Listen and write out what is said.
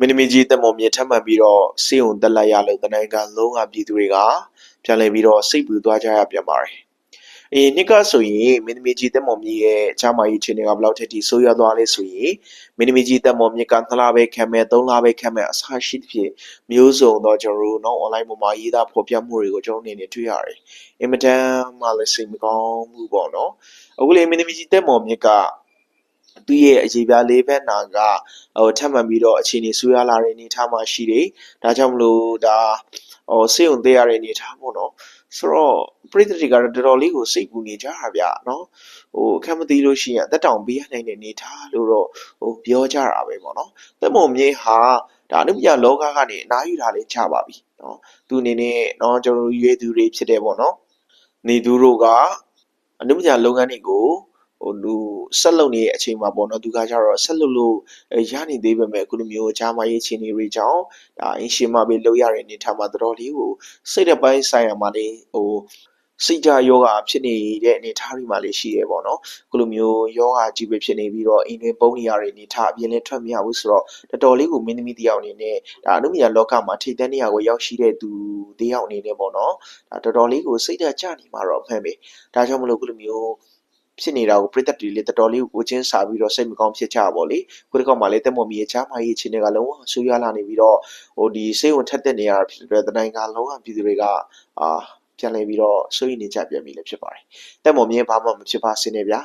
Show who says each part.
Speaker 1: မင်းသမီးကြီးတက်မော်မြေထပ်မှန်ပြီးတော့စေုံတက်လိုက်ရလို့တနိုင်ငံလုံးကပြည်သူတွေကပြန်လည်ပြီးတော့စိတ်ပူသွားကြရပြန်ပါတယ်။အေးနှစ်ကဆိုရင်မင်းသမီးကြီးတက်မော်မြေရဲ့အချမ်းမကြီးချင်းတွေကဘယ်လောက်ထက်ထိဆိုးရွားသွားလဲဆိုရင်မင်းသမီးကြီးတက်မော်မြေကသလားပဲခံမဲ့သုံးလားပဲခံမဲ့အစားရှိသဖြင့်မျိုးစုံတော့ကျွန်တော်တို့နော် online ပေါ်မှာရေးသားဖော်ပြမှုတွေကိုကျွန်တော်အနေနဲ့တွေ့ရတယ်။အင်မတန်မှလည်းစိတ်မကောင်းဘူးပေါ့နော်။အခုလေမင်းသမီးကြီးတက်မော်မြေက သူ့ရဲ့အခြေပြားလေးဘက်နာကဟိုထပ်မှန်ပြီးတော့အခြေအနေဆိုးရလာတဲ့အနေအထားမှာရှိတယ်။ဒါကြောင့်မလို့ဒါဟိုစေုံသေးရတဲ့အနေအထားပေါ့နော်။ဆိုတော့ပြည်သူတွေကတော့တော်တော်လေးကိုစိတ်ပူနေကြတာဗျာနော်။ဟိုအခက်မသိလို့ရှိရင်အသက်တောင်ပေးရနိုင်တဲ့အနေအထားလို့တော့ဟိုပြောကြတာပဲပေါ့နော်။သက်မုံမြေဟာဒါအနုပညာလောကကနေအနားယူတာလေးချပါပြီနော်။သူအနေနဲ့နော်ကျွန်တော်တို့ရွေးသူတွေဖြစ်တယ်ပေါ့နော်။နေသူတို့ကအနုပညာလုပ်ငန်းတွေကို ဟိုလူဆက်လုပ်နေတဲ့အချိန်မှာပေါ့နော်သူကကြတော့ဆက်လုပ်လို့အဲရနေသေးပေမဲ့အခုလိုမျိုးဂျာမရေးချင်းတွေကြောင့်ဒါအင်ရှင်မပဲလုပ်ရတဲ့အနေထားမှာတော်တော်လေးကိုစိတ်တစ်ပိုင်းဆိုင်ရာမှာလေးဟိုစိတ်ကြယောဂဖြစ်နေတဲ့အနေအထားတွေမှာလေးရှိရဲပေါ့နော်အခုလိုမျိုးယောဂကြီးပဲဖြစ်နေပြီးတော့အိမ်တွင်ပုံနေရတဲ့အနေအထားအပြင်လည်းထွက်မရဘူးဆိုတော့တော်တော်လေးကိုမင်းသမီးတယောက်အနေနဲ့ဒါအနုပညာလောကမှာထိတ်တန်းနေရာကိုရောက်ရှိတဲ့သူတယောက်အနေနဲ့ပေါ့နော်ဒါတော်တော်လေးကိုစိတ်ဓာတ်ကျနေမှာတော့အမှန်ပဲဒါကြောင့်မလို့အခုလိုမျိုး ဖြစ်နေတာကိုပြည်သက်တွေလည်းတော်တော်လေးကိုချင်းစာပြီးတော့စိတ်မကောင်းဖြစ်ကြပါလေခုတစ်ခေါက်မှလည်းတက်မွန်မီရဲ့ချားမကြီးအခြေအနေကလုံးဝဆူရလာနေပြီးတော့ဟိုဒီစိတ်ဝင်ထက်တဲ့နေရတာဖြစ်တဲ့တနိုင်ငံလုံးကပြည်သူတွေကအာပြန်လည်ပြီးတော့စိုးရိမ်နေကြပြန်ပြီလည်းဖြစ်ပါတယ်တက်မွန်မီဘာမှမဖြစ်ပါစေနဲ့ဗျာ